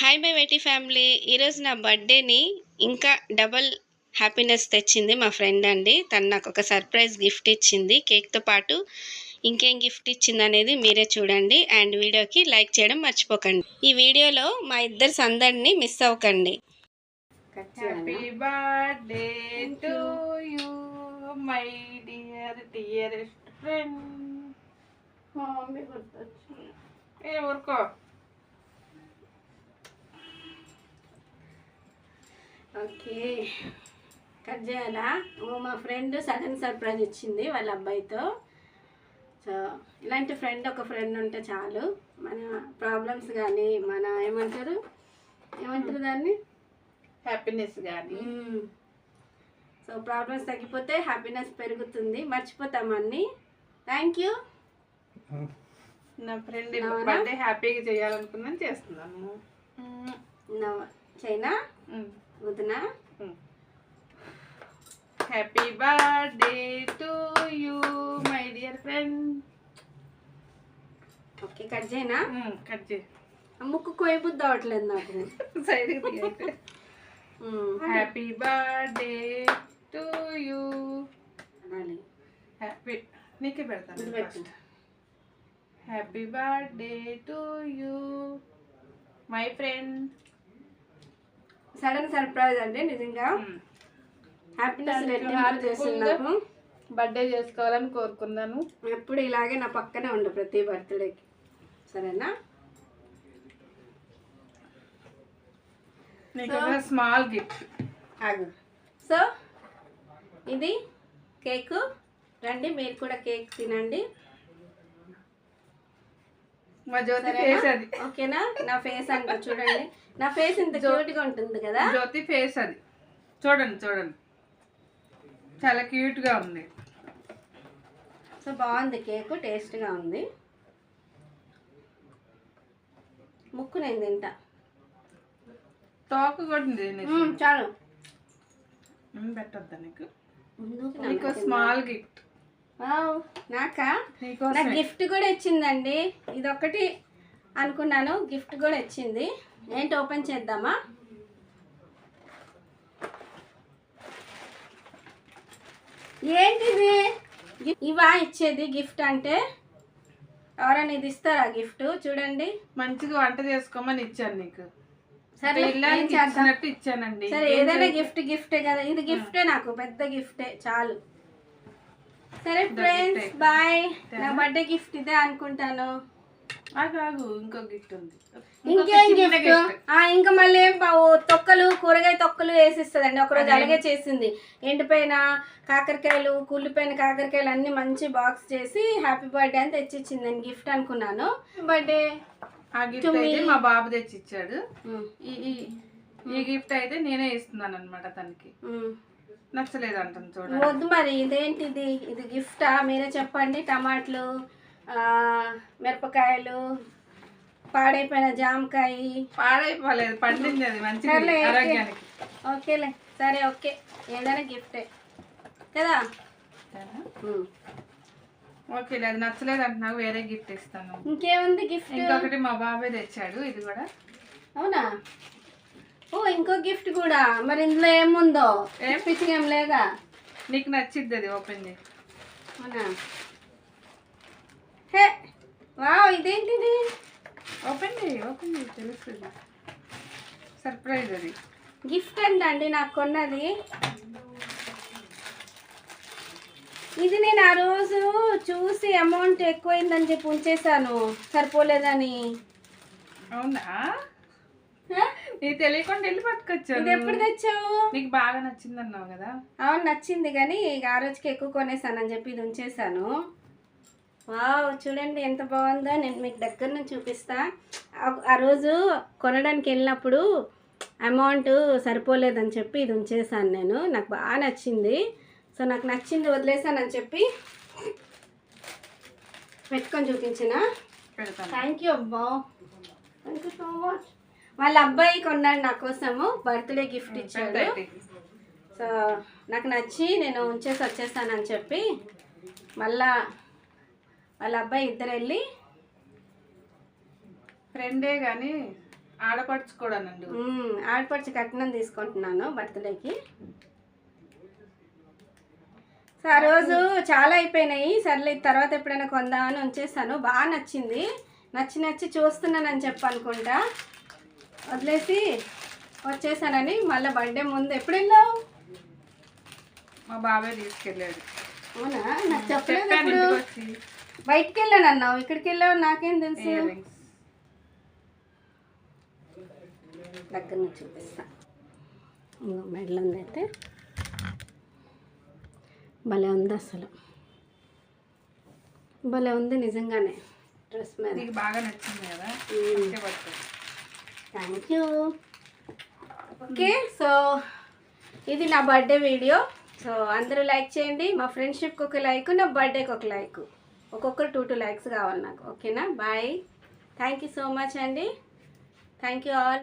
Hi my వెటీ family. ఈరోజు నా బర్త్డేని ఇంకా డబల్ హ్యాపీనెస్ తెచ్చింది మా ఫ్రెండ్ అండి. తను నాకు ఒక సర్ప్రైజ్ గిఫ్ట్ ఇచ్చింది. కేక్తో పాటు ఇంకేం గిఫ్ట్ ఇచ్చింది అనేది మీరే చూడండి. అండ్ వీడియోకి లైక్ చేయడం మర్చిపోకండి. ఈ వీడియోలో మా ఇద్దరు సందడిని మిస్ అవ్వకండి. Happy birthday to you my dear dearest friend ఏ ఊరుకో. ఓకే. కట్ చేయాలా? ఓ మా ఫ్రెండ్ సడన్ సర్ప్రైజ్ ఇచ్చింది వాళ్ళ అబ్బాయితో. సో ఇలాంటి ఫ్రెండ్ ఒక ఫ్రెండ్ ఉంటే చాలు. మన ప్రాబ్లమ్స్ కానీ మన ఏమంటారు? ఏమంటారు దాన్ని? హ్యాపీనెస్ కానీ సో ప్రాబ్లమ్స్ తగ్గిపోతే హ్యాపీనెస్ పెరుగుతుంది. మర్చిపోతాం అన్ని. థ్యాంక్ యూ నా ఫ్రెండ్? బర్త్డే హ్యాపీగా చేయాలనుకున్నాను చేస్తున్నాను. చైనా వదినా happy birthday to you my dear friend okay cut చేయనా కట్ చేయి. ఆ ముక్కు కోయబుద్ది అవట్లేదు నాకు. సైడ్కి తీయైతే మ్మ్. హ్యాపీ బర్త్డే టు యూ అనాలి. హ్యాపీ నీకే ఇది పెడతాను పెట్టు. First happy birthday to you my friend sudden surprise అండి నిజంగా. హ్యాపీనెస్. రెట్టింపు బర్త్డే చేసుకోవాలని కోరుకున్నాను ఎప్పుడు ఇలాగే నా పక్కనే ఉండు ప్రతి బర్త్డేకి. సరేనా? Small gift. సో ఇది కేకు. రండి మీరు కూడా కేక్ తినండి. మా జ్యోతి? ఫేస్ అది. ఓకేనా? నా ఫేస్ అంట చూడండి. నా ఫేస్ ఇంత క్యూట్గా ఉంటుంది కదా? జ్యోతి ఫేస్ అది. చూడండి చూడండి. చాలా క్యూట్గా ఉంది. సో బాగుంది కేకు టేస్ట్గా ఉంది. ముక్కు నేను తింటా. తోక కూడా ఉంది చాలు. పెట్టొద్దా నీకు? స్మాల్ గిఫ్ట్ నాకా? నాకు గిఫ్ట్ కూడా ఇచ్చిందండి. ఇది ఒకటి అనుకున్నాను గిఫ్ట్ కూడా ఇచ్చింది. ఏంటి ఓపెన్ చేద్దామా? ఏంటిది? ఇవా ఇచ్చేది గిఫ్ట్ అంటే? ఎవరైనా ఇది ఇస్తారా గిఫ్ట్? చూడండి. మంచిగా వంట చేసుకోమని ఇచ్చాను నీకు. సరే ఇచ్చానండి. సరే ఏదైనా గిఫ్ట్ గిఫ్టే కదా. ఇది గిఫ్టే నాకు పెద్ద గిఫ్టే చాలు. సరే ఫ్రెండ్స్ బాయ్ నా బర్త్డే గిఫ్ట్ ఇదే అనుకుంటాను. ఆగు ఇంకో గిఫ్ట్ ఉంది. ఇంకేం గిఫ్ట్ ఇంకా మళ్ళీ తొక్కలు కూరగాయ తొక్కలు వేసిస్తుందండి. ఒకరోజు అలాగే చేసింది. ఎండిపోయిన కాకరకాయలు కుళ్ళిపోయిన కాకరకాయలు అన్ని మంచి బాక్స్ చేసి హ్యాపీ బర్త్డే అని తెచ్చిచ్చిందండి గిఫ్ట్ అనుకున్నాను. బర్త్డే. ఆ గిఫ్ట్ అయితే మా బాబు తెచ్చి ఇచ్చాడు ఈ ఈ- ఈ గిఫ్ట్ అయితే నేనే ఇస్తున్నాను అనమాట తనకి నచ్చలేదు అంటుంది చూడండి. వద్దు మరి ఇదేంటిది? ఇది గిఫ్టా? మీరే చెప్పండి. టమాటాలు మిరపకాయలు పాడైపోయిన జామకాయ. పాడైపోలేదు పండింది అది మంచిది. ఆరోగ్యానికి. ఓకేలే సరే ఓకే. ఏదైనా గిఫ్టే. కదా? ఉమ్. ఓకే అది నచ్చలేదు అంటున్నావు వేరే గిఫ్ట్ ఇస్తాను. ఇంకేముంది గిఫ్ట్? ఇంకొకటి మా బాబాయ్ తెచ్చాడు ఇది కూడా. అవునా? ఓ ఇంకో గిఫ్ట్ కూడా. మరి ఇందులో ఏముందో? ఏం? పిచ్చిగా ఏం లేదా? నీకు నచ్చిద్ది అది ఓపెన్ చేయి. అవునా? హే వావ్ ఇదేంటిది? ఓపెన్ చేయి ఓపెన్ చేయి తెలుస్తుంది. సర్ప్రైజ్ అది. గిఫ్ట్ అండి నాకు కొన్నది? ఇది నేను ఆ రోజు చూసి అమౌంట్ ఎక్కువైందని చెప్పి ఉంచేశాను. సరిపోలేదని. అవునా? నీకు తెలియకుండా వెళ్ళి ఇది పట్టుకొచ్చాను ఎప్పుడు తెచ్చావు? నీకు బాగా నచ్చింది అన్నావు కదా? అవును నచ్చింది కానీ ఇక ఆ రోజుకి ఎక్కువ కొనేసానని చెప్పి ఇది ఉంచేసాను. వావ్ చూడండి ఎంత బాగుందో. నేను మీకు దగ్గర నుంచి చూపిస్తా. ఆ- రోజు కొనడానికి వెళ్ళినప్పుడు అమౌంట్ సరిపోలేదని చెప్పి ఇది ఉంచేసాను నేను. నాకు బాగా నచ్చింది. సో నాకు నచ్చింది వదిలేసానని చెప్పి పెట్టుకొని చూపించిన. థ్యాంక్ యూ అబ్బా. థ్యాంక్ యూ సో మచ్ వాళ్ళ అబ్బాయి కొన్నాడు నా కోసము. బర్త్డే గిఫ్ట్ ఇచ్చాడు. సో నాకు నచ్చి నేను ఉంచేసి వచ్చేసానని చెప్పి మళ్ళా వాళ్ళ అబ్బాయి ఇద్దరు వెళ్ళి ఫ్రెండే కానీ ఆడపడుచుకోవడానండి మ్మ్, ఆడపడిచి కట్నం తీసుకుంటున్నాను బర్త్డేకి. సో ఆ రోజు చాలా అయిపోయినాయి. సర్లే తర్వాత ఎప్పుడైనా కొందామని ఉంచేసాను. బాగా నచ్చింది. నచ్చి నచ్చి చూస్తున్నానని చెప్పి అనుకుంటా వదిలేసి వచ్చేసానని మళ్ళీ బర్త్డే ముందు ఎప్పుడు వెళ్ళావు? మా బాబాయ్ తీసుకెళ్ళాడు. అవునా? నాకు చెప్పలేదు ఎప్పుడు. బయటికి వెళ్ళాను అన్నావు ఇక్కడికి వెళ్ళావు నాకేం తెలుసు? దగ్గర నుంచి చూపిస్తా. మెడలో ఉందైతే భలే ఉంది అసలు. భలే ఉంది నిజంగానే డ్రెస్ మీద. బాగా నచ్చింది కదా. థ్యాంక్ యూ ఓకే సో ఇది నా బర్త్డే వీడియో సో అందరూ లైక్ చేయండి. మా ఫ్రెండ్షిప్కి ఒక లైక్ నా బర్త్డేకి ఒక లైక్ ఒక్కొక్కరు టూ టూ లైక్స్ కావాలి నాకు. ఓకేనా bye thank you so much అండి థ్యాంక్ యూ ఆల్